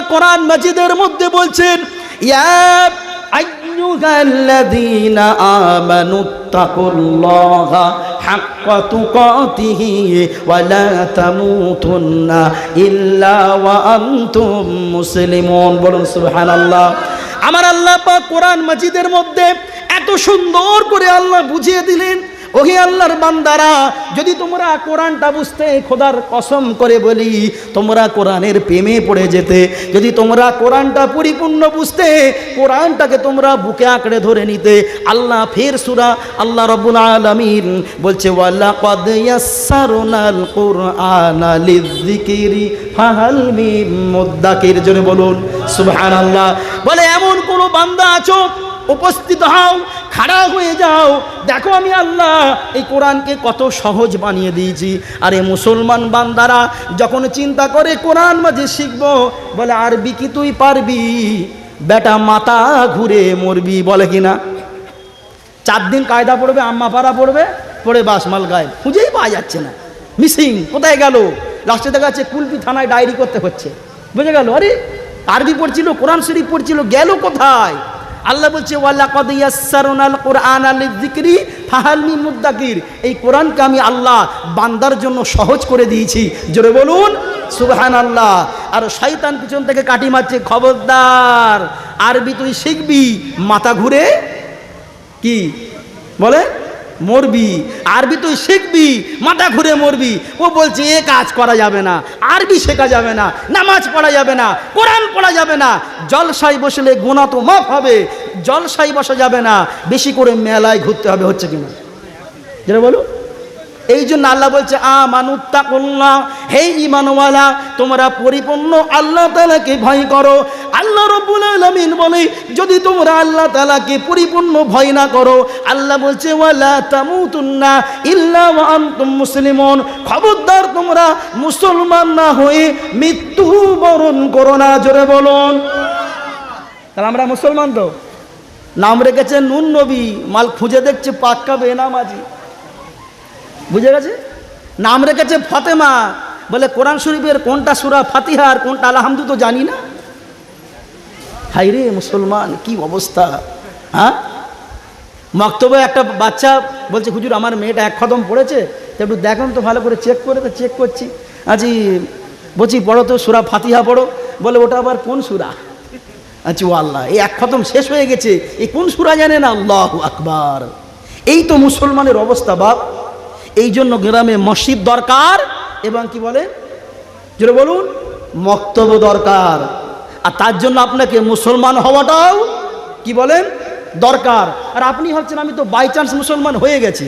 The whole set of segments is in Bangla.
কোরআন মাজিদের মধ্যে বলছেন মুসলিমুন। সুবহানাল্লাহ। আমার আল্লাহ কোরআন মাজিদের মধ্যে এত সুন্দর করে আল্লাহ বুঝিয়ে দিলেন ওহে আল্লাহর বান্দারা, যদি তোমরা কোরআনটা বুঝতে খোদার কসম করে বলি, তোমরা কোরআনের প্রেমে পড়ে যেতে। যদি তোমরা কোরআনটা পরিপূর্ণ বুঝতে, কোরআনটাকে তোমরা বুকে আঁকড়ে ধরে নিতে। আল্লাহ ফের সুরা, আল্লাহ রব্বুল আলামিন বলছে ওয়াল্লা কদ কুরআনা জন্য বলুন, সুবহানাল্লাহ। বলে, এমন কোন বান্দা আছো উপস্থিত হও, খাড়া হয়ে যাও। দেখো আমি আল্লাহ, এই কোরআনকে কত সহজ বানিয়ে দিয়েছি। আর এই মুসলমান বান্দারা, যখন চিন্তা করে কোরআন মাঝে শিখব, বলে, আরবি কি তুই পারবি? বেটা, মাথা ঘুরে মরবি, বলে কিনা? চার দিন কায়দা পড়বে, আম্মা পাড়া পড়বে, পড়ে বাসমাল গায়ে খুঁজেই পাওয়া যাচ্ছে না। মিসিং, কোথায় গেল? লাস্টে দেখা যাচ্ছে কুলপি থানায় ডায়েরি করতে হচ্ছে। বুঝে গেল? আরে, আরবি পড়ছিল, কোরআন শরীফ পড়ছিল, গেল কোথায়? আল্লাহ বলছে মুদ্দাকির এই কোরআনকে আমি আল্লাহ বান্দার জন্য সহজ করে দিয়েছি। জোরে বলুন সুবহান আল্লাহ আর শয়তান পিছন থেকে কাটি মারছে, খবরদার। আরবি তুই শিখবি, মাথা ঘুরে কি? বলে মরবি, আরবি তুই শিখবি, মাথা ঘুরে মরবি। ও বলছে, এ কাজ করা যাবে না, আরবি শেখা যাবে না, নামাজ পড়া যাবে না, কোরআন পড়া যাবে না জলসাই বসলে গোনা তো মাফ হবে জলসাই বসা যাবে না, বেশি করে মেলায় ঘুরতে হবে, হচ্ছে কিনা যেটা বলো। এই জন্য আল্লাহ বলছে আ মানুত্তাকুল্লাহ হে ইমানওয়ালা তোমরা পরিপূর্ণ আল্লাহ তালাকে ভয় করো। আল্লাহ রব্বুল আলামিন বলে, যদি তোমরা আল্লাহ তালাকে পরিপূর্ণ ভয় না করো, আল্লাহ বলছে, ওয়ালা তামুতুন্না ইল্লা আনতুম মুসলিমুন। খবরদার তোমরা মুসলমান না হয়ে মৃত্যু বরণ করো না, জোরে বলুন। তাহলে আমরা মুসলমান তো? নাম রেখেছে নুন নবী, মাল খুঁজে দেখছে পাক্কা বেনামাজি। বুঝে গেছে? নাম রেখেছে ফতেমা। বলে কোরআন শরীফের কোনটা সুরা ফাতিহার কোনটা আলহামদু তো জানি না। হাই রে মুসলমান, কি অবস্থা হ্যাঁ? মক্তব্যে একটা বাচ্চা বলছে, হুজুর, আমার মেয়েটা এক খতম পড়েছে, তো একটু দেখুন তো ভালো করে চেক করে তো চেক করছি। আছি বলছি, পড়ো তো, সুরা ফাতিহা পড়ো। বলে, ওটা আবার কোন সুরা? আচ্ছা ও আল্লাহ, এই এক খতম শেষ হয়ে গেছে, এই কোন সুরা জানে না আল্লাহ আকবার। এই তো মুসলমানের অবস্থা, বাপ। এই জন্য গ্রামে মসজিদ দরকার এবং কি বলে? যেটা বলুন, মক্তব্য দরকার। আর তার জন্য আপনাকে মুসলমান হওয়াটাও কি বলেন? দরকার। আর আপনি হচ্ছেন, আমি তো বাই চান্স মুসলমান হয়ে গেছি।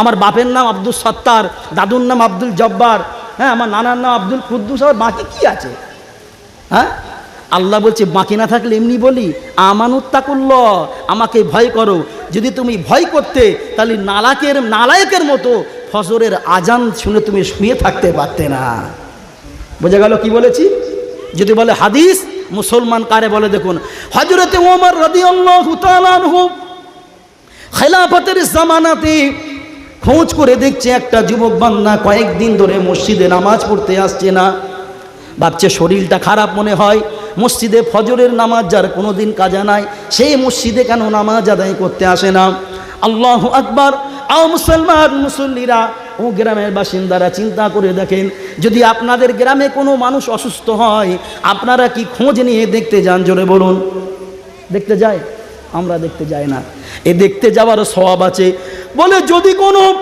আমার বাপের নাম আব্দুল সত্তার, দাদুর নাম আব্দুল জব্বার হ্যাঁ আমার নানার নাম আব্দুল কুদ্দুস, আর বাকি কি আছে? হ্যাঁ? আল্লাহ বলছে, বাকি না থাকলে এমনি বলি আমানুত্তাকুল্ল আমাকে ভয় করো। যদি তুমি ভয় করতে, তাহলে নালাকের নালায়কের মতো ফজরের আজান শুনে তুমি শুয়ে থাকতে পারতে না। বোঝা গেল কি বলেছি? যদি বলে হাদিস, মুসলমান কারে বলে দেখুন হজরতে ওমর রদি খেলাফতের জামানাতে খোঁজ করে দেখছে একটা যুবক বান্দা কয়েকদিন ধরে মসজিদে নামাজ পড়তে আসছে না। ভাবছে শরীরটা খারাপ মনে হয়, মসজিদে ফজরের নামাজ যার কোনো দিন কাজা নাই, সেই মসজিদে কেন নামাজ আদায় করতে আসে না? আল্লাহ আকবার আও মুসলমান মুসল্লিরা, ও গ্রামের বাসিন্দারা চিন্তা করে দেখেন, যদি আপনাদের গ্রামে কোনো মানুষ অসুস্থ হয়, আপনারা কি খোঁজ নিয়ে দেখতে যান? জোরে বলুন। দেখতে যায়? আমরা দেখতে যাই না। এ দেখতে যাওয়ারও স্বভাব আছে। বলে যদি কোনো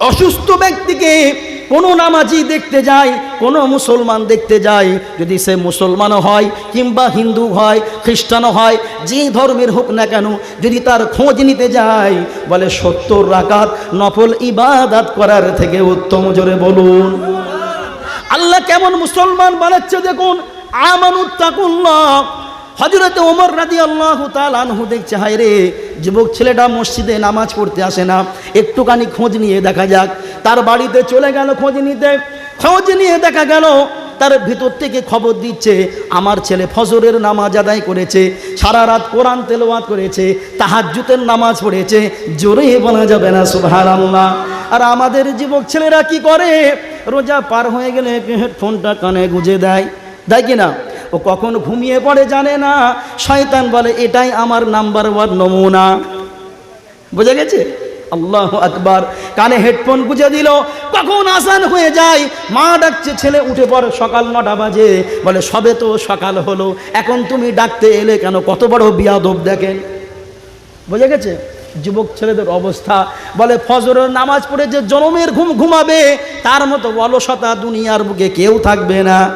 অসুস্থ ব্যক্তিকে কোনো নামাজি দেখতে যায়, কোনো মুসলমান দেখতে যায়। যদি সে মুসলমানও হয় কিংবা হিন্দু হয় খ্রিস্টানও হয়, যে ধর্মের হোক না কেন, যদি তার খোঁজ নিতে যায়, বলে সত্তর রাকাত নফল ইবাদাত করার থেকে উত্তম জোরে বলুন। আল্লাহ কেমন মুসলমান বানাচ্ছে দেখুন। আমানুত্তাকুল্লাহ হজরতে ওমর রাদি আল্লাহ আনহু দেখছে, হায় রে, যুবক ছেলেটা মসজিদে নামাজ পড়তে আসে না। একটুখানি খোঁজ নিয়ে দেখা যাক। তার বাড়িতে চলে গেল খোঁজ নিতে। খোঁজ নিয়ে দেখা গেল, তার ভিতর থেকে খবর দিচ্ছে, আমার ছেলে ফজরের নামাজ আদায় করেছে, সারা রাত কোরআন তেলোয়াত করেছে তাহাজ্জুতের নামাজ পড়েছে, জোরে বলা যাবে না সুভার আল্লাহ আর আমাদের যুবক ছেলেরা কি করে? রোজা পার হয়ে গেলে হেডফোনটা কানে গুঁজে দেয়। দেয় কি না? ও কখন ঘুমিয়ে পড়ে জানে না। শয়তান বলে, এটাই আমার নাম্বার ওয়ান নমুনা। বোঝা গেছে? আল্লাহ আকবার। কানে হেডফোন গুঁজে দিল, কখন আসান হয়ে যায়? মা ডাকছে, ছেলে, উঠে পড়, সকাল নটা বাজে। বলে, সবে তো সকাল হলো, এখন তুমি ডাকতে এলে কেন? কত বড় বিয়াদব দেখেন। বোঝা গেছে? যুবক ছেলেদের অবস্থা। বলে, ফজরের নামাজ পড়ে যে জনমের ঘুম ঘুমাবে, তার মতো অলসতা দুনিয়ার বুকে কেউ থাকবে না।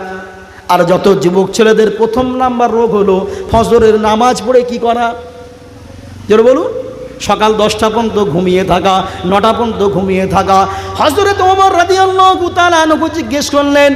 আর যত যুবক ছেলেদের প্রথম নাম্বার রোগ হলো, ফজরের নামাজ পড়ে কি করা? যেটা বলুন। সকাল দশটা পর্যন্ত ঘুমিয়ে থাকা, নটা পর্যন্ত ঘুমিয়ে থাকা। হজরত তোমার রাদিয়াল্লাহু তাআলা জিজ্ঞেস করলেন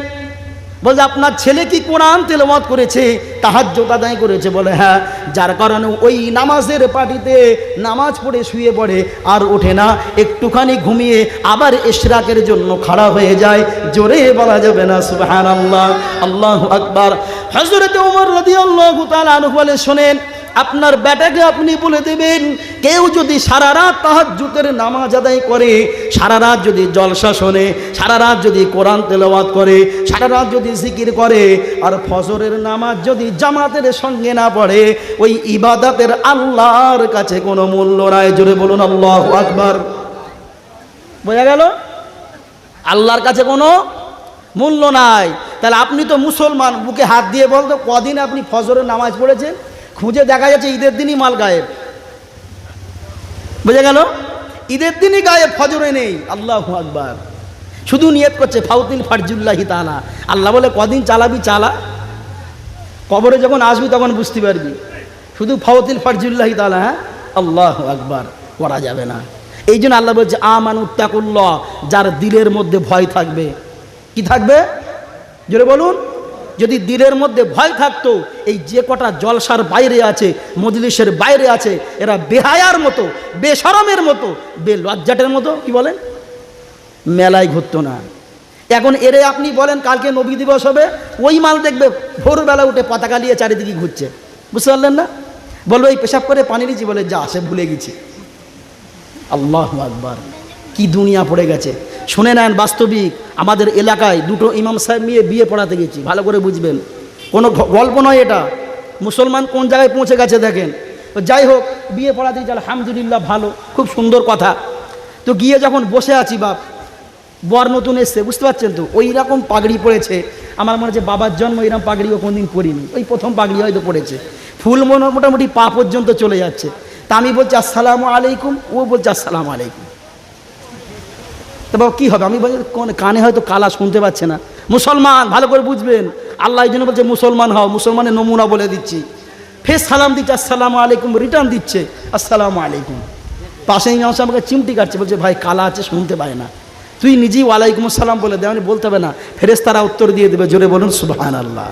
বলছে আপনার ছেলে কি কোরআন তেলমত করেছে? তাহার আদায় করেছে, বলে হ্যাঁ যার কারণে ওই নামাজের পার্টিতে নামাজ পড়ে শুয়ে পড়ে আর ওঠে না। একটুখানি ঘুমিয়ে আবার ইশরাকের জন্য খাড়া হয়ে যায়। জোরে বলা যাবে না, সুবহানাল্লাহ। আল্লাহু আকবার। হযরত ওমর রাদিয়াল্লাহু তাআলা আনহু বলে, শোনেন আপনার ব্যাটাকে আপনি বলে দেবেন, কেউ যদি সারা রাত তাহাজ্জুদের নামাজ আদায় করে, সারা রাত যদি জলসা শোনে, সারা রাত যদি কোরআন তেলাওয়াত করে, সারা রাত যদি জিকির করে, আর ফজরের নামাজ যদি জামাতের সঙ্গে না পড়ে, ওই ইবাদাতের আল্লাহর কাছে কোনো মূল্য নাই। জোরে বলুন, আল্লাহ আকবার। বোঝা গেল? আল্লাহর কাছে কোনো মূল্য নাই। তাহলে আপনি তো মুসলমান বুকে হাত দিয়ে বলতো, কদিন আপনি ফজরের নামাজ পড়েছেন? খুঁজে দেখা যাচ্ছে ঈদের দিনই মাল গায়েব। বোঝা গেল? ঈদের দিনই গায়েব, ফজরে নেই। আল্লাহ আকবার। শুধু নিয়ত করছে, ফাউতিন ফারজুল্লাহি তালা আল্লাহ বলে, কদিন চালাবি, চালা। কবরে যখন আসবি, তখন বুঝতে পারবি। শুধু ফাউতিল ফারজুল্লাহি তালা হ্যাঁ? আল্লাহ আকবার, করা যাবে না। এই জন্য আল্লাহ বলছে, আমান উত্তাকুল্লাহ যার দিলের মধ্যে ভয় থাকবে। কি থাকবে? জোরে বলুন। যদি দিলের মধ্যে ভয় থাকতো, এই যে কটা জলসার বাইরে আছে, মজলিসের বাইরে আছে, এরা বেহায়ার মতো বেসরমের মতো বে লজ্জাটের মতো, কি বলেন? মেলায় ঘুরতো না। এখন এরে আপনি বলেন, কালকে নবী দিবস হবে, ওই মাল দেখবে, ভোরবেলা উঠে পতাকা নিয়ে চারিদিকে ঘুরছে। বুঝতে পারলেন না? বলব, এই পেশাব করে পানি নিয়েছি, বলে, যা সে ভুলে গেছি। আল্লাহ আকবার। কি দুনিয়া পড়ে গেছে। শুনে নেন বাস্তবিক, আমাদের এলাকায় দুটো ইমাম সাহেব নিয়ে বিয়ে পড়াতে গেছি, ভালো করে বুঝবেন। কোনো গল্প নয় এটা। মুসলমান কোন জায়গায় পৌঁছে গেছে দেখেন। তো যাই হোক, বিয়ে পড়াতে গেছি, আলহামদুলিল্লাহ ভালো, খুব সুন্দর কথা। তো গিয়ে যখন বসে আছি বাপ, বর নতুন এসছে, বুঝতে পারছেন তো? ওই রকম পাগড়ি পড়েছে। আমার মনে হচ্ছে বাবার জন্ম এরকম পাগড়ি ও কোনদিন পরিনি ওই প্রথম পাগড়ি হয়তো পড়েছে। ফুল মনে মোটামুটি পা পর্যন্ত চলে যাচ্ছে। তা আমি বলছি, আসসালামু আলাইকুম। ও বলছে, আসসালামু আলাইকুম। তো বাবা, কী হবে? আমি বলছি কোন কানে হয়তো কালা শুনতে পাচ্ছে না। মুসলমান, ভালো করে বুঝবেন। আল্লাহ এই জন্য বলছে, মুসলমান হও, মুসলমানের নমুনা বলে দিচ্ছি। ফের সালাম দিচ্ছে, আসসালামু আলাইকুম, রিটার্ন দিচ্ছে। আসসালামু আলাইকুম। পাশে সাহেব আমাকে চিমটি কাটছে, বলছে, ভাই, কালা আছে, শুনতে পায় না। তুই নিজেই ওয়ালাইকুম আসসালাম বলে দে। আমি বলতে হবে না ফেরেস তারা উত্তর দিয়ে দেবে, জোরে বলুন সুবাহান আল্লাহ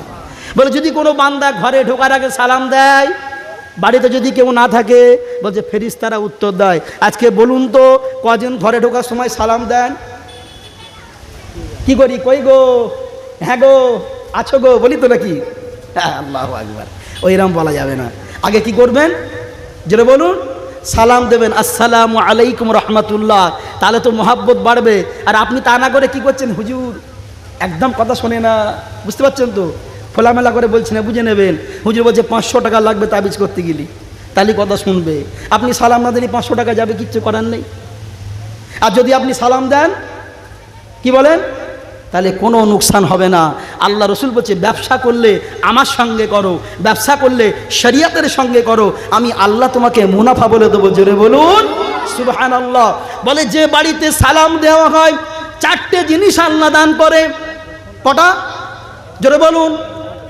বলে, যদি কোনো বান্দা ঘরে ঢোকার আগে সালাম দেয় বাড়িতে যদি কেউ না থাকে, বলছে ফেরিস তারা উত্তর দেয়। আজকে বলুন তো, কজন ঘরে ঢোকার সময় সালাম দেন? কি করি? কই গো? হ্যাঁ গো, আছো গো, বলি তো নাকি? হ্যাঁ আল্লাহ একবার ওইরকম বলা যাবে না। আগে কি করবেন? যেটা বলুন। সালাম দেবেন। আসসালামু আলাইকুম রহমতুল্লাহ। তাহলে তো মহাব্বত বাড়বে। আর আপনি তা না করে কি করছেন? হুজুর, একদম কথা শোনে না। বুঝতে পারছেন তো? খোলামেলা করে বলছি না বুঝে নেবেন, হুজুর বলছে, পাঁচশো টাকা লাগবে তাবিজ করতে গেলি। তাহলে কথা শুনবে। আপনি সালাম না দিলে পাঁচশো টাকা যাবে, কিচ্ছু করার নেই। আর যদি আপনি সালাম দেন, কি বলেন? তাহলে কোনো নুকসান হবে না। আল্লাহ রসুল বলছে, ব্যবসা করলে আমার সঙ্গে করো, ব্যবসা করলে শরিয়াতের সঙ্গে করো। আমি আল্লাহ তোমাকে মুনাফা বলে দেবো। জোরে বলুন সুবহান আল্লাহ বলে, যে বাড়িতে সালাম দেওয়া হয়, চারটে জিনিস আল্লাহ দান করে। কটা? জোরে বলুন।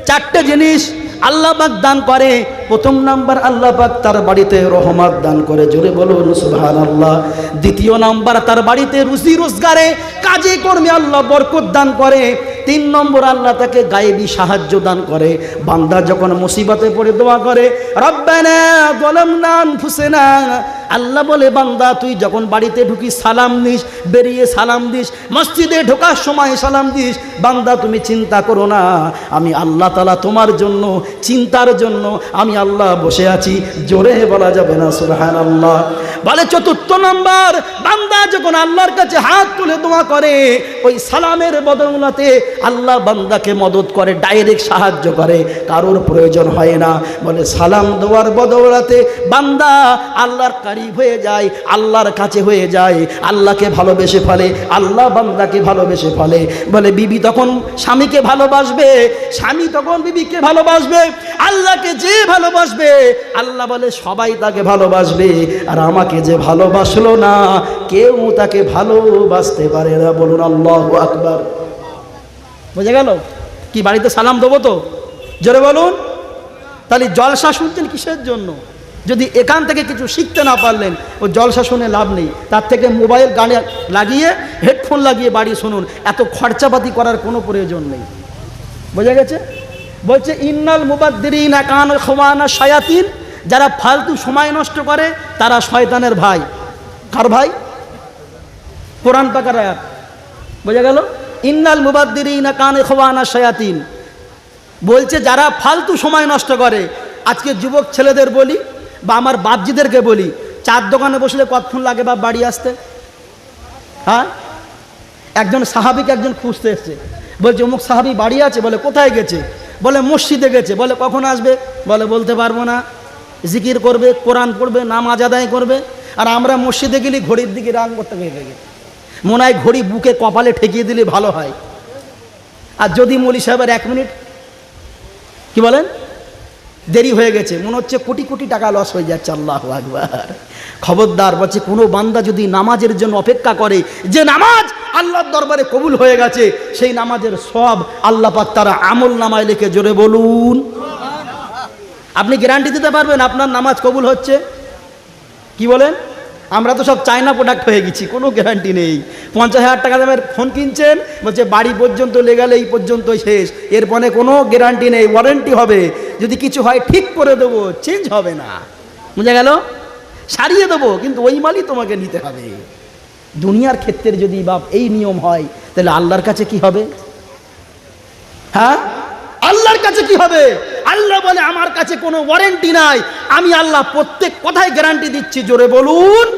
চারটে জিনিস আল্লাহ পাক দান করে। প্রথম নাম্বার, আল্লাহ পাক তার বাড়িতে রহমত দান করে। জোরে বলুন সুবহান আল্লাহ দ্বিতীয় নাম্বার, তার বাড়িতে রুজি রোজগারে কাজে কর্মে আল্লাহ বরকত দান করে। তিন নম্বর, আল্লাহ তাকে গায়েবী সাহায্য দান করে। বান্দা যখন মুসিবতে পড়ে দোয়া করে, রব্বানা যালামনা আনফুসানা আল্লাহ বলে, বান্দা, তুই যখন বাড়িতে ঢুকিস সালাম দিস, বেরিয়ে সালাম দিস, মসজিদে ঢোকার সময় সালাম দিস, বান্দা, তুমি চিন্তা করো না, আমি আল্লাহ তালা তোমার জন্য, চিন্তার জন্য, আমি আল্লাহ বসে আছি, জোরে বলা যাবে না সুরহান আল্লাহ বলে, চতুর্থ নম্বর, বান্দা যখন আল্লাহর কাছে হাত তুলে দোয়া করে, ওই সালামের বদলাতে আল্লাহ বান্দাকে মদত করে, ডাইরেক্ট সাহায্য করে, কারোর প্রয়োজন হয় না। বলে, সালাম দেওয়ার বদলাতে বান্দা আল্লাহর কারিব হয়ে যায়, আল্লাহর কাছে হয়ে যায়, আল্লাহকে ভালোবেসে ফেলে, আল্লাহ বান্দাকে ভালোবেসে ফেলে। বলে, বিবি তখন স্বামীকে ভালোবাসবে, স্বামী তখন বিবিকে ভালোবাসবে, আল্লাহকে যে ভালোবাসবে, আল্লাহ বলে, সবাই তাকে ভালোবাসবে, আর আমাকে যে ভালোবাসলো না, কেউ তাকে ভালোবাসতে পারে না। বলুন, আল্লাহ আকবার। বুঝে গেল? কি, বাড়িতে সালাম দেবো তো? জোরে বলুন। তাহলে জলসা শুনছেন কিসের জন্য? যদি এখান থেকে কিছু শিখতে না পারলেন, ও জলসা শুনে লাভ নেই। তার থেকে মোবাইল গানে লাগিয়ে, হেডফোন লাগিয়ে বাড়ি শুনুন। এত খরচাপাতি করার কোনো প্রয়োজন নেই। বোঝা গেছে? বলছে, ইন্নাল মুবাদ্দিরিনা কান খোয়ানা শায়াতিন। যারা ফালতু সময় নষ্ট করে, তারা শয়তানের ভাই। কার ভাই? কোরআন পাকার আয়াত। বোঝা গেল? ইন্নাল মুবাদ্দিরিনা কান খোয়ানা শায়াতিন। বলছে, যারা ফালতু সময় নষ্ট করে, আজকে যুবক ছেলেদের বলি বা আমার বাপজিদেরকে বলি, চার দোকানে বসলে কতক্ষণ লাগে বা বাড়ি আসতে? হ্যাঁ? একজন সাহাবিকে একজন খুঁজতে এসছে। বলছে, অমুক সাহাবি বাড়ি আছে? বলে, কোথায় গেছে? বলে, মসজিদে গেছে। বলে, কখন আসবে? বলে, বলতে পারব না। জিকির করবে, কোরআন পড়বে, নামাজ আদায় করবে। আর আমরা মসজিদে গেলে, ঘড়ির দিকে রান করতে গিয়ে গেলে। মনে হয় ঘড়ি বুকে কপালে ঠেকিয়ে দিলে ভালো হয়। আর যদি মলি সাহেবের এক মিনিট, কি বলেন? দেরি হয়ে গেছে। মনে হচ্ছে কোটি কোটি টাকা লস হয়ে যাচ্ছে, আল্লাহ আকবার। খবরদার বলছে, কোনো বান্দা যদি নামাজের জন্য অপেক্ষা করে, যে নামাজ আল্লাহর দরবারে কবুল হয়ে গেছে, সেই নামাজের সব আল্লাহ পাক তারা আমল নামায় লিখে জোরে বলুন। আপনি গ্যারান্টি দিতে পারবেন আপনার নামাজ কবুল হচ্ছে? কি বলেন? আমরা তো সব চায়না প্রোডাক্ট হয়ে গেছি, কোনো গ্যারান্টি নেই। পঞ্চাশ হাজার টাকা দামের ফোন কিনছেন, বলছে বাড়ি পর্যন্ত লেগালে এই পর্যন্ত শেষ। এর এরপরে কোনো গ্যারান্টি নেই ওয়ারেন্টি হবে। যদি কিছু হয় ঠিক করে দেবো চেঞ্জ হবে না। বুঝা গেল? সারিয়ে দেবো, কিন্তু ওই মালই তোমাকে নিতে হবে। দুনিয়ার ক্ষেত্রে যদি বাপ এই নিয়ম হয়, তাহলে আল্লাহর কাছে কি হবে? হ্যাঁ? আল্লাহর কাছে কি হবে? আল্লাহ বলে, আমার কাছে কোনো ওয়ারেন্টি নাই। আমি আল্লাহ প্রত্যেক কথায় গ্যারান্টি দিচ্ছি। জোরে বলুন।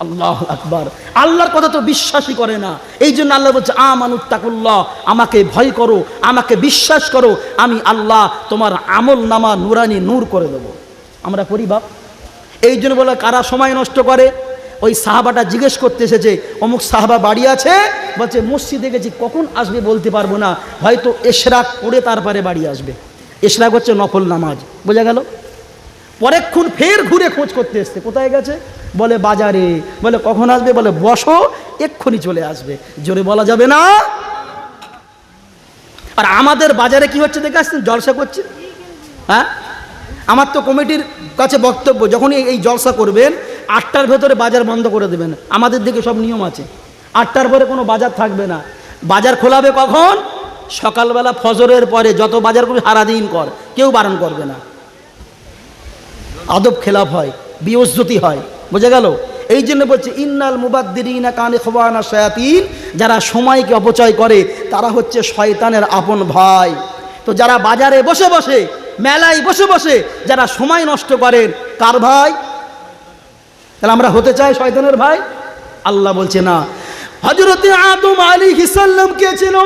আল্লাহ আকবার। আল্লাহর কথা তো বিশ্বাসই করে না। এই জন্য আল্লাহ বলছে আমানুত্তাকুল্লাহ আমাকে ভয় করো, আমাকে বিশ্বাস করো, আমি আল্লাহ তোমার আমল নামা নুরানি নূর করে দেবো। আমরা করি বাপ। এই জন্য বলে, কারা সময় নষ্ট করে? ওই সাহাবাটা জিজ্ঞেস করতে এসেছে, অমুক সাহাবা বাড়ি আছে? বলছে, মসজিদে গেছি, কখন আসবে বলতে পারব না। হয়তো এশরাক পড়ে তারপরে বাড়ি আসবে। এশরাক হচ্ছে নফল নামাজ, বোঝা গেল? পরেক্ষণ ফের ঘুরে খোঁজ করতে এসছে, কোথায় গেছে? বলে, বাজারে। বলে, কখন আসবে? বলে, বসো, এক্ষুনি চলে আসবে। জোরে বলা যাবে না? আর আমাদের বাজারে কি হচ্ছে দেখে আসছেন? জলসা করছে। হ্যাঁ? আমার তো কমিটির কাছে বক্তব্য, যখনই এই জলসা করবেন, আটটার ভেতরে বাজার বন্ধ করে দেবেন। আমাদের দিকে সব নিয়ম আছে। আটটার পরে কোনো বাজার থাকবে না। বাজার খোলাবে কখন? সকালবেলা ফজরের পরে। যত বাজার করবে, সারাদিন কর। কেউ বারণ করবে না। আদব খেলাফ হয়, বিয়জ্জতি হয়। বোঝা গেল? এই জন্য বলছে, ইন্নাল মুবাদ্দিরিনা কানে খোয়ানা শয়াতিন যারা সময়কে অপচয় করে, তারা হচ্ছে শয়তানের আপন ভাই। তো যারা বাজারে বসে বসে, মেলায় বসে বসে, যারা সময় নষ্ট করেন, কার ভাই? তাহলে আমরা হতে চাই শয়তানের ভাই? আল্লাহ বলছে না। হজরতে আদম আলী হিসাল্লাম কে ছিল?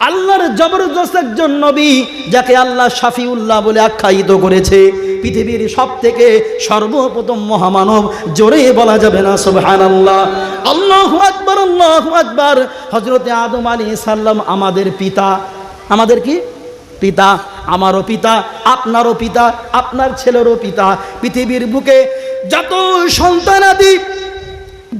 আল্লাহর জবরদস্ত একজন নবী যাকে আল্লাহ শাফিউল্লাহ বলে আখ্যায়িত করেছে। পৃথিবীর সব থেকে সর্বপ্রথম মহামানব জোরে বলা যাবে না সুবহান আল্লাহ আল্লাহ আকবর আল্লাহ আকবর। হজরতে আদম আলী সাল্লাম আমাদের পিতা। আমাদের কি? পিতা, আমারও পিতা, আপনারও পিতা, আপনার ছেলেরও পিতা। পৃথিবীর বুকে যত সন্তানাদি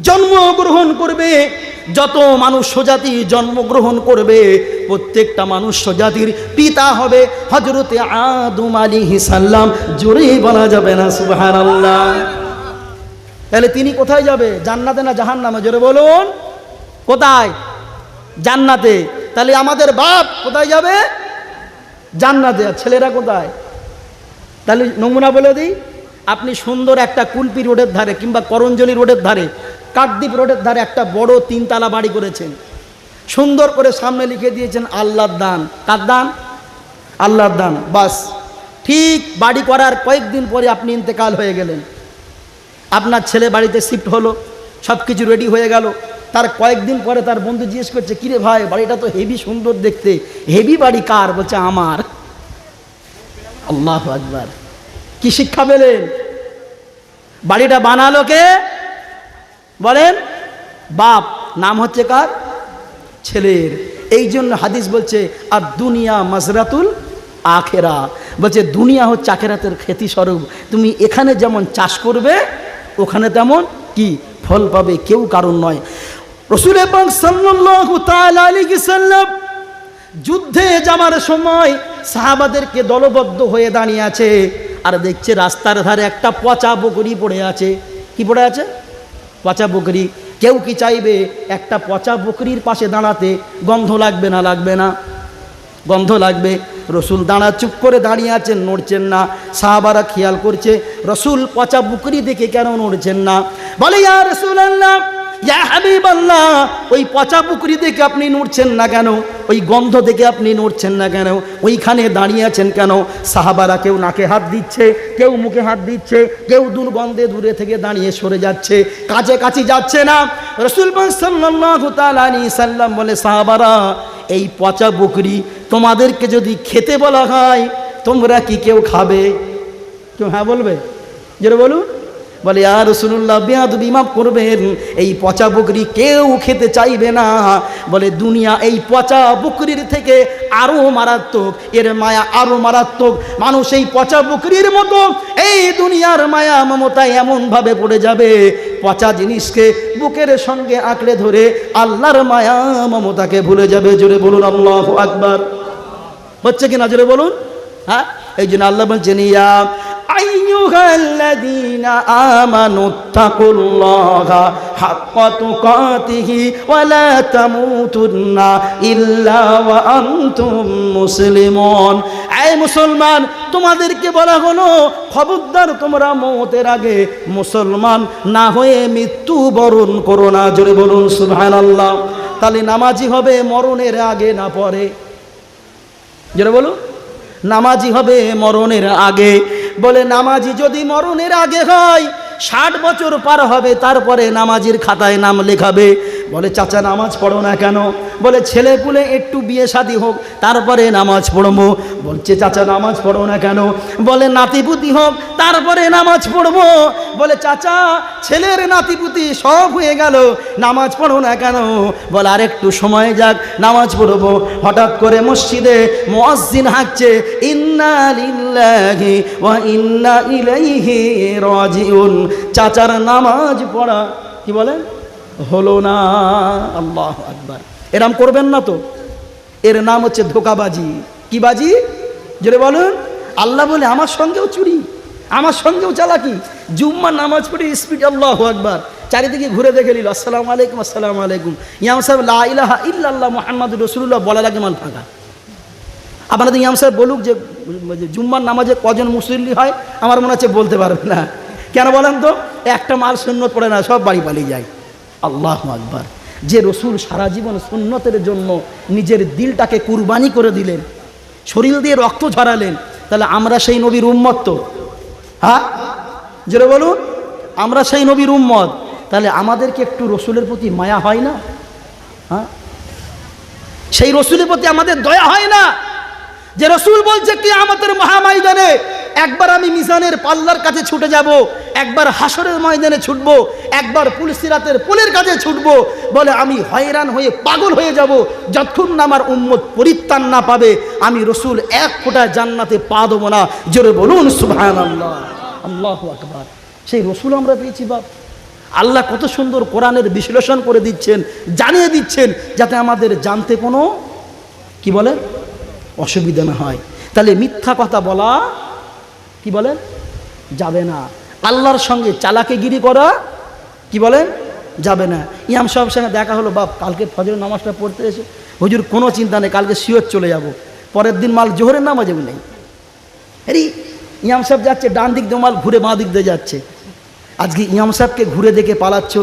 জন্মগ্রহণ করবে যত মানুষ জাতি জন্মগ্রহণ করবে, প্রত্যেকটা মানুষ জাতির পিতা হবে। হজরতে আদম আলী হিসাল্লাম জোরেই বলা যাবে না সুবাহান আল্লাহ তাহলে তিনি কোথায় যাবে? জান্নাতে না জাহান নামে জোরে বলুন। কোথায়? জান্নাতে। তাহলে আমাদের বাপ কোথায় যাবে? জান্নাতে। ছেলেরা কোথায়? তাহলে নমুনা বলে দিই। আপনি সুন্দর একটা কুলপি রোডের ধারে কিংবা করঞ্জলি রোডের ধারে কাকদ্বীপ রোডের ধারে একটা বড় তিনতলা বাড়ি করেছেন। সুন্দর করে সামনে লিখে দিয়েছেন, আল্লাহর দান। কার দান? আল্লাহর দান। বাস, ঠিক বাড়ি করার কয়েকদিন পরে আপনি ইন্তেকাল হয়ে গেলেন। আপনার ছেলে বাড়িতে শিফট হলো সব কিছু রেডি হয়ে গেল। তার কয়েকদিন পরে তার বন্ধু জিজ্ঞেস করছে, কিরে ভাই, বাড়িটা তো হেভি সুন্দর দেখতে। হেভি বাড়ি কার? বলছে, আমার। আল্লাহ আকবার। কি শিক্ষা পেলেন? বাড়িটা বানালো কে? বলেন, বাপ নাম হচ্ছে কার? ছেলের। এই জন্য হাদিস বলছে আর দুনিয়া মাজরাতুল আখেরা। বলছে, দুনিয়া হচ্ছে আখেরাতের খ্যাতি স্বরূপ তুমি এখানে যেমন চাষ করবে, ওখানে তেমন কি? ফল পাবে, কেউ কারণ নয়। রসুল এবং সাল্লাম যুদ্ধে যাওয়ার সময় সাহাবাদেরকে দলবদ্ধ হয়ে দাঁড়িয়ে আছে। আর দেখছে রাস্তার ধারে একটা পচা বকরি পড়ে আছে। কি পড়ে আছে? পচা বকরি। কেউ কি চাইবে একটা পচা বকরির পাশে দাঁড়াতে? গন্ধ লাগবে না লাগবে না। গন্ধ লাগবে। রসুল দাঁড়া চুপ করে দাঁড়িয়ে আছেন, নড়ছেন না। সাহাবারা খেয়াল করছে, রসুল পচা বুকরি দেখে কেন নড়ছেন না? বলে, ইয়া রসুল আল্লাহ ইয়া হাবিব আল্লাহ ওই পচা পুকুরি দেখে আপনি নড়ছেন না কেন? ওই গন্ধ দেখে আপনি নড়ছেন না কেন? ওইখানে দাঁড়িয়ে আছেন কেন? সাহাবারা কেউ নাকে হাত দিচ্ছে, কেউ মুখে হাত দিচ্ছে, কেউ দুর্গন্ধে দূরে থেকে দাঁড়িয়ে সরে যাচ্ছে, কাছে কাছে যাচ্ছে না। রসুল আলাইহি সাল্লাম বলে, সাহাবারা, এই পচা বকরি তোমাদেরকে যদি খেতে বলা হয়, তোমরা কি কেউ খাবে? কেউ হ্যাঁ বলবে? যেটা বলুন। বলে আর রসুল্লাহ বেয়াদ বিমাপ করবেন। এই পচা বকরি কেউ খেতে চাইবে না। বলে, দুনিয়া এই পচা বকরির থেকে আরও মারাত্মক। এর মায়া আরও মারাত্মক। মানুষ এই পচা বকরির মতো, এই দুনিয়ার মায়া মমতায় এমনভাবে পড়ে যাবে। পচা জিনিসকে বুকের সঙ্গে আঁকড়ে ধরে আল্লাহর মায়া মমতাকে ভুলে যাবে। জোরে বলুন, আল্লাহ আকবার। হচ্ছে কি না জোরে বলুন। হ্যাঁ? এই জন্য আল্লাহ বলছেন, ইয়া أيها الذين آمنوا اتقوا الله حق تقاته ولا تموتن إلا وأنتم مسلمون এই মুসলমান তোমাদেরকে বলা হলো খবরদার তোমরা মৌতের আগে মুসলমান না হয়ে মৃত্যু বরণ করো না জোরে বলুন সুবহানাল্লাহ তাহলে নামাজি হবে মরণের আগে না পরে যেটা বলুন নামাজি হবে মরণের আগে বলে, নামাজি যদি মরণের আগে হয়, ষাট বছর পার হবে, তারপরে নামাজির খাতায় নাম লেখাবে। বলে, চাচা, নামাজ পড়ো না কেন? বলে, ছেলে পুলে একটু বিয়ে শাদি হোক, তারপরে নামাজ পড়ব। বলছে, চাচা, নামাজ পড়ো না কেন? বলে, নাতিপুতি হোক, তারপরে নামাজ পড়ব। বলে, চাচা, ছেলের নাতিপুতি সব হয়ে গেল, নামাজ পড়ো না কেন? বলে, আর একটু সময় যাক, নামাজ পড়ব। হঠাৎ করে মসজিদে মসজিদ হাঁকছে, ইন্না ইন্না ইলাইহি চাচার নামাজ পড়া, কি বলেন হলো না, আল্লাহ আকবার। এরম করবেন না তো। এর নাম হচ্ছে ধোকাবাজি। কি বাজি? যেটা বলুন। আল্লাহ বলে, আমার সঙ্গেও চুরি, আমার সঙ্গেও চালাকি। জুম্মা নামাজ পড়ে স্পিড আল্লাহ আকবার। চারিদিকে ঘুরে দেখে নিল, আসসালামু আলাইকুম আসসালামু আলাইকুম। ইয়াম সাহেব, লা ইলাহা ইল্লাল্লাহ মুহাম্মাদুর রাসূলুল্লাহ বলার আগে মাল ফাঁকা। আপনাদের ইয়াম সাহেব বলুক যে জুম্মার নামাজে কজন মুসল্লি হয়, আমার মনে হচ্ছে বলতে পারবে না। কেন বলেন তো? একটা মাল সুন্নত পড়ে না, সব বাড়ি পালিয়ে যায়। আল্লাহ আকবার। যে রসুল সারা জীবন সুন্নতের জন্য নিজের দিলটাকে কুরবানি করে দিলেন, শরীর দিয়ে রক্ত ঝরালেন, তাহলে আমরা সেই নবীর উম্মত তো। হ্যাঁ? যেটা বলুন, আমরা সেই নবীর উম্মত। তাহলে আমাদেরকে একটু রসুলের প্রতি মায়া হয় না? হ্যাঁ? সেই রসুলের প্রতি আমাদের দয়া হয় না? যে রসুল বলছে কি আমাদের মহাময়দানে একবার আমি মিজানের পাল্লার কাছে ছুটে যাব, একবার হাসরের ময়দানে ছুটবো, একবার পুলিশিরাতের পুলের কাছে ছুটবো, বলে আমি হয়রান হয়ে পাগল হয়ে যাব, যতক্ষণ না আমার উম্মত পরিত্রাণ না পাবে, আমি রসুল এক ফোঁটা জান্নাতে পা দেবো না। জোরে বলুন আল্লাহ আল্লাহ আকবার। সেই রসুল আমরা পেয়েছি, বাপ। আল্লাহ কত সুন্দর কোরআনের বিশ্লেষণ করে দিচ্ছেন, জানিয়ে দিচ্ছেন, যাতে আমাদের জানতে কোনো, কি বলে, অসুবিধা না হয়। তাহলে মিথ্যা কথা বলা কি বলেন? যাবে না। আল্লাহর সঙ্গে চালাকিগিরি করা কি বলেন? যাবে না। ইয়াম সাহেবের সঙ্গে দেখা হলো, বাপ, কালকে ফজর নামাজটা পড়তে এসে হুজুর, কোনো চিন্তা নেই, কালকে শিওর চলে যাব। পরের দিন মাল জোহরের নামাজেও নেই। আরে ইয়াম সাহেব যাচ্ছে, ডান দিক দিয়ে মাল ঘুরে বাঁ দিক দিয়ে যাচ্ছে। আজকে ইয়াম সাহেবকে ঘুরে দেখে পালাচ্ছ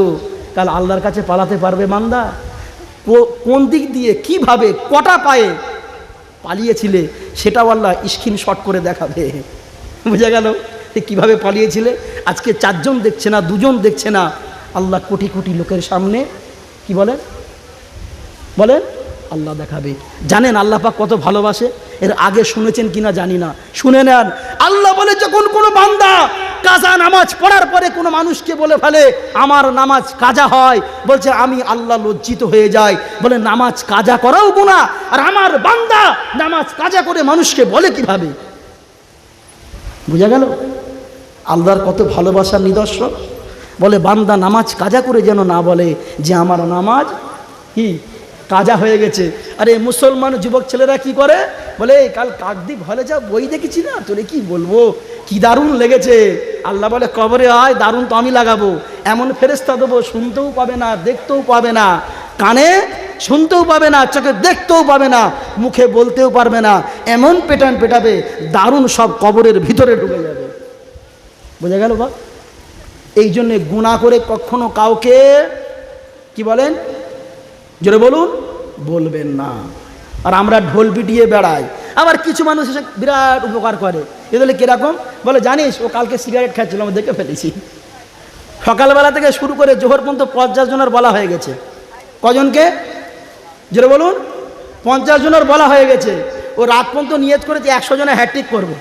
কাল আল্লাহর কাছে পালাতে পারবে মান্দা কোন দিক দিয়ে, কীভাবে, কটা পায়ে পালিয়েছিলে, সেটাও আল্লাহ শট করে দেখাবে। বুঝা গেল কীভাবে পালিয়েছিলে? আজকে চারজন দেখছে না, দুজন দেখছে না। আল্লাহ কোটি কোটি লোকের সামনে কি বলেন? বলেন, আল্লাহ দেখাবে। জানেন আল্লাহ পাক কত ভালোবাসে? এর আগে শুনেছেন কিনা জানি না। শুনে নেন। আল্লাহ বলে, যখন কোনো বান্দা কাজা নামাজ পড়ার পরে কোনো মানুষকে বলে ফেলে, আমার নামাজ কাজা হয়, বলছে, আমি আল্লাহ লজ্জিত হয়ে যাই। বলে, নামাজ কাজা করাও গুণা আর আমার বান্দা নামাজ কাজা করে মানুষকে বলে কীভাবে? বুঝা গেল? আল্লাহর কত ভালোবাসার নিদর্শন। বলে, বান্দা নামাজ কাজা করে যেন না বলে যে আমার নামাজ কি? কাজা হয়ে গেছে। আরে, মুসলমান যুবক ছেলেরা কি করে? বলে কাল কাকদ্বীপ হলে যা বই দেখেছি না? তোরে কি বলব? কি দারুণ লেগেছে। আল্লাহ বলে, কবরে আয়, দারুণ তো আমি লাগাবো। এমন ফেরেস্তা দেবো, শুনতেও পাবে না, দেখতেও পাবে না। কানে শুনতেও পাবে না, চোখে দেখতেও পাবে না, মুখে বলতেও পারবে না। এমন পেটান পেটাবে, দারুণ সব কবরের ভিতরে ঢুকে যাবে। বোঝা গেল বা? এই জন্যে গুণা করে কখনো কাউকে কি বলেন? জোরে বলুন, বলবেন না। আর আমরা ঢোল পিটিয়ে বেড়াই। আবার কিছু মানুষ এসে বিরাট উপকার করে। এগুলো কীরকম? বলে, জানিস, ও কালকে সিগারেট খাচ্ছিল আমি দেখে ফেলেছি। সকালবেলা থেকে শুরু করে জোহর পর্যন্ত পঞ্চাশ জনের বলা হয়ে গেছে। কজনকে? জোরে বলুন, পঞ্চাশ জনের বলা হয়ে গেছে। ও রাত পর্যন্ত নিয়ত করেছে একশো জনের হ্যাট্রিক করব।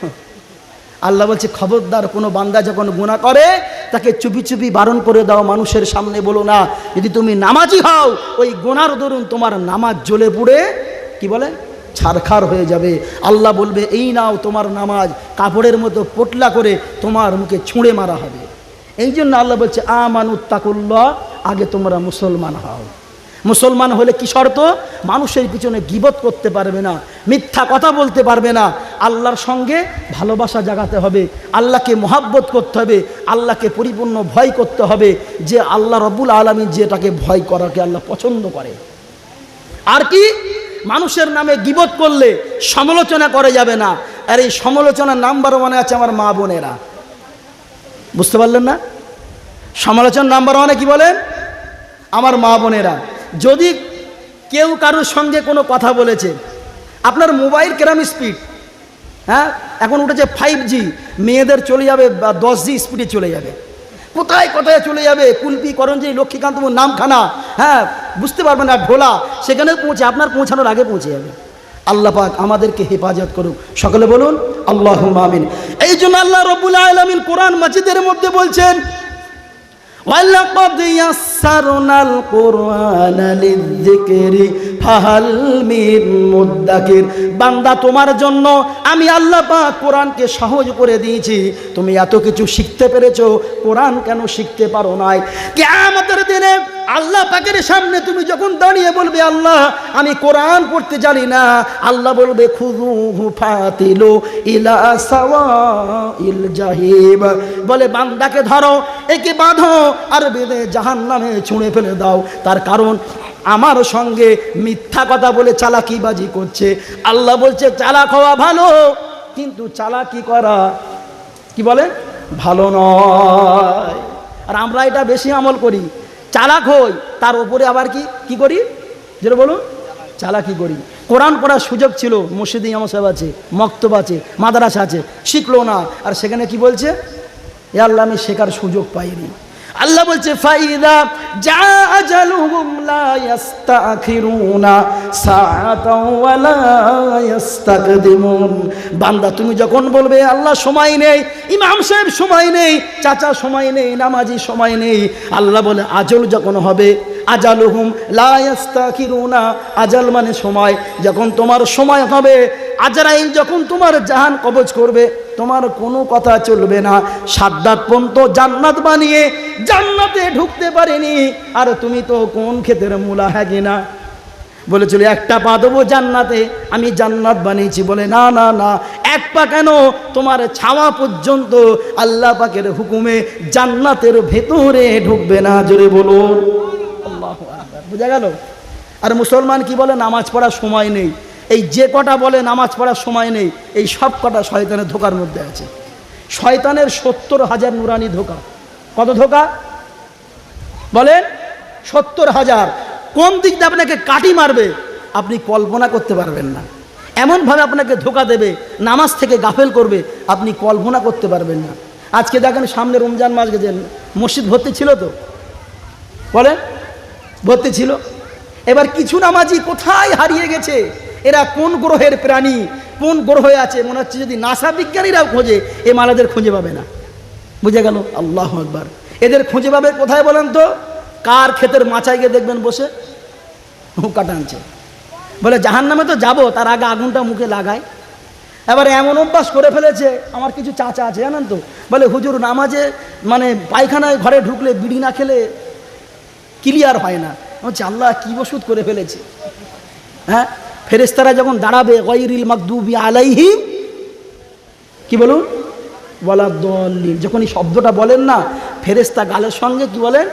আল্লাহ বলছে, খবরদার কোনো বান্দা যখন গুণা করে, তাকে চুপি চুপি বারণ করে দাও মানুষের সামনে, বলো না, যদি তুমি নামাজি হও, ওই গোনার দরুন তোমার নামাজ জ্বলে পুড়ে, কি বলে? ছারখার হয়ে যাবে। আল্লাহ বলবে, এই নাও তোমার নামাজ, কাপড়ের মতো পোটলা করে তোমার মুখে ছুঁড়ে মারা হবে। এই জন্য আল্লাহ বলছে, আমানুত্তাকুল্লাহ, আগে তোমরা মুসলমান হও। মুসলমান হলে কি শর্ত? মানুষের পিছনে গিবত করতে পারবে না, মিথ্যা কথা বলতে পারবে না। আল্লাহর সঙ্গে ভালোবাসা জাগাতে হবে, আল্লাহকে মহাব্বত করতে হবে, আল্লাহকে পরিপূর্ণ ভয় করতে হবে, যে আল্লাহ রব্বুল আলমী যেটাকে ভয় করাকে আল্লাহ পছন্দ করে। আর কি? মানুষের নামে গিবত করলে সমালোচনা করা যাবে না। আর এই সমালোচনার নাম্বার ওয়ানে আছে আমার মা বোনেরা। বুঝতে পারলেন না? সমালোচনা নাম্বার ওয়ানে কি বলেন? আমার মা বোনেরা। যদি কেউ কারোর সঙ্গে কোনো কথা বলেছে, আপনার মোবাইল কেরাম স্পিড হ্যাঁ? এখন উঠেছে ফাইভ জি মেয়েদের চলে যাবে, বা দশ জি স্পিডে চলে যাবে। কোথায় কোথায় চলে যাবে? কুলপি, করঞ্জি, লক্ষ্মীকান্ত নামখানা হ্যাঁ? বুঝতে পারবেন না, ঢোলা। সেখানে পৌঁছে, আপনার পৌঁছানোর আগে পৌঁছে যাবে। আল্লাহ পাক আমাদেরকে হেফাজত করুক। সকলে বলুন আল্লাহ আমিন। এই জন্য আল্লাহ রবুল আলমিন কোরআন মাজিদের মধ্যে বলছেন ولقد يسرنا القرآن للذكر فهل من مدكر বান্দা তোমার জন্য আমি আল্লাহ পাক কোরআনকে সহজ করে দিয়েছি তুমি এত কিছু শিখতে পেরেছো কোরআন কেন শিখতে পারো নাই কিয়ামতের দিনে আল্লাহ পাকের সামনে তুমি যখন দাঁড়িয়ে বলবে আল্লাহ আমি কোরআন পড়তে জানি না আল্লাহ বলবে খুদুহু ফাতিলু ইলা সাওয়াইল জাহিম বলে বান্দাকে ধরো একে বাঁধো আর বেঁধে জাহান নামে ছুঁড়ে ফেলে দাও। তার কারণ, আমার সঙ্গে মিথ্যা কথা বলে চালাকিবাজি করছে। আল্লাহ বলছে, চালাক হওয়া ভালো, কিন্তু চালাকি করা কি বলে? ভালো নয়। আর আমরা এটা বেশি আমল করি। চালাক হই, তার ওপরে আবার কি কি করি? যেটা বলুন, চালাকি করি। কোরআন পড়ার সুযোগ ছিল, মসজিদে ইমাম সাহেব আছে, মক্তব আছে, মাদ্রাসা আছে, শিখলো না। আর সেখানে কি বলছে? এ আল্লাহ আমি শেখার সুযোগ পাইনি। আল্লাহ বলছে যা বান্দা, তুমি যখন বলবে, আল্লাহ সময় নেই, ইমাম সাহেব সময় নেই, চাচা সময় নেই, নামাজি সময় নেই। আল্লাহ বলে, আজল যখন হবে, আজালুহুম লা ইস্তাখিরুনা আজাল মানে সময়। যখন তোমার সময় হবে আজরাইল যখন তোমার জাহান কবজ করবে, তোমার কোনো কথা চলবে না। সাদ্দাত পর্যন্ত জান্নাত বানিয়ে জান্নাতে ঢুকতে পারেনি। আর তুমি তো কোন ক্ষেতের মূলা হ্যাঁ না? বলেছিল, একটা পা দেবো জান্নাতে, আমি জান্নাত বানিয়েছি। বলে, না না না, এক পা কেন? তোমার ছাওয়া পর্যন্ত আল্লাহ পাকের হুকুমে জান্নাতের ভেতরে ঢুকবে না। জোরে বলুন। বোঝা গেল? আর মুসলমান কি বলে, নামাজ পড়ার সময় নেই। এই যে কটা বলে নামাজ পড়ার সময় নেই, এই সব কটা শয়তানের ধোকার মধ্যে আছে। শয়তানের সত্তর হাজার নুরানি ধোকা। কত ধোকা? বলেন, সত্তর হাজার। কোন দিক দিয়ে আপনাকে কাটি মারবে? আপনি কল্পনা করতে পারবেন না। এমনভাবে আপনাকে ধোকা দেবে, নামাজ থেকে গাফেল করবে, আপনি কল্পনা করতে পারবেন না। আজকে দেখেন সামনে রমজান মাস গেছেন, মসজিদ ভর্তি ছিল তো? বলেন, ভর্তি ছিল। এবার কিছু নামাজি কোথায় হারিয়ে গেছে? এরা কোন গ্রহের প্রাণী, কোন গ্রহে আছে, মনে হচ্ছে যদি নাসা বিজ্ঞানীরাও খোঁজে, এ মালাদের খুঁজে পাবে না। বুঝে গেল? আল্লাহ একবার এদের খুঁজে পাবে কোথায় বলেন তো? কার ক্ষেতের মাচায় গিয়ে দেখবেন বসে হুঁকা টানছে বলে জাহান নামে তো যাব, তার আগে আগুনটা মুখে লাগায়। এবার এমন অভ্যাস করে ফেলেছে, আমার কিছু চাচা আছে, জানেন তো? বলে, হুজুর, নামাজে মানে পায়খানায় ঘরে ঢুকলে, বিড়ি না খেলে ক্লিয়ার হয় না। হচ্ছে আল্লাহ কি ওষুধ করে ফেলেছে? হ্যাঁ? ফেরেস্তারা যখন দাঁড়াবে গৈরিল মাকদুবি আলাইহিম, কি বলুন? বলা যখন এই শব্দটা বলেন না ফেরেস্তা গালের সঙ্গে কি বলেন?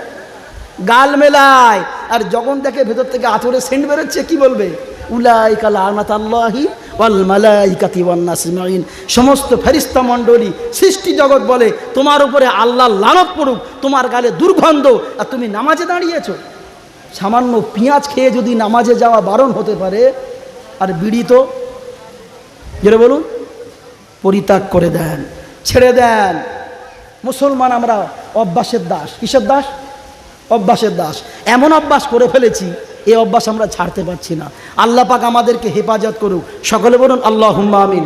গাল মেলায়। আর যখন দেখে ভেতর থেকে আথরে সেন্ট বেরোচ্ছে, কি বলবে? উলাই কালা আল্লাহি ওয়াল মালাইকাতি ওয়ান নাসিমাইন সমস্ত ফেরিস্তা মণ্ডলী, সৃষ্টি জগৎ বলে, তোমার উপরে আল্লাহ লানত পড়ুক, তোমার গালে দুর্গন্ধ। আর তুমি নামাজে দাঁড়িয়েছো। সামান্য পেঁয়াজ খেয়ে যদি নামাজে যাওয়া বারণ হতে পারে আর বিড়ি তো যেটা বলুন, পরিত্যাগ করে দেন, ছেড়ে দেন। মুসলমান আমরা অভ্যাসের দাস। কিসের দাস? অভ্যাসের দাস। এমন অভ্যাস করে ফেলেছি, এই অভ্যাস আমরা ছাড়তে পারছি না। আল্লাহ পাক আমাদেরকে হেফাজত করুক। সকলে বলুন আল্লাহ আমিন।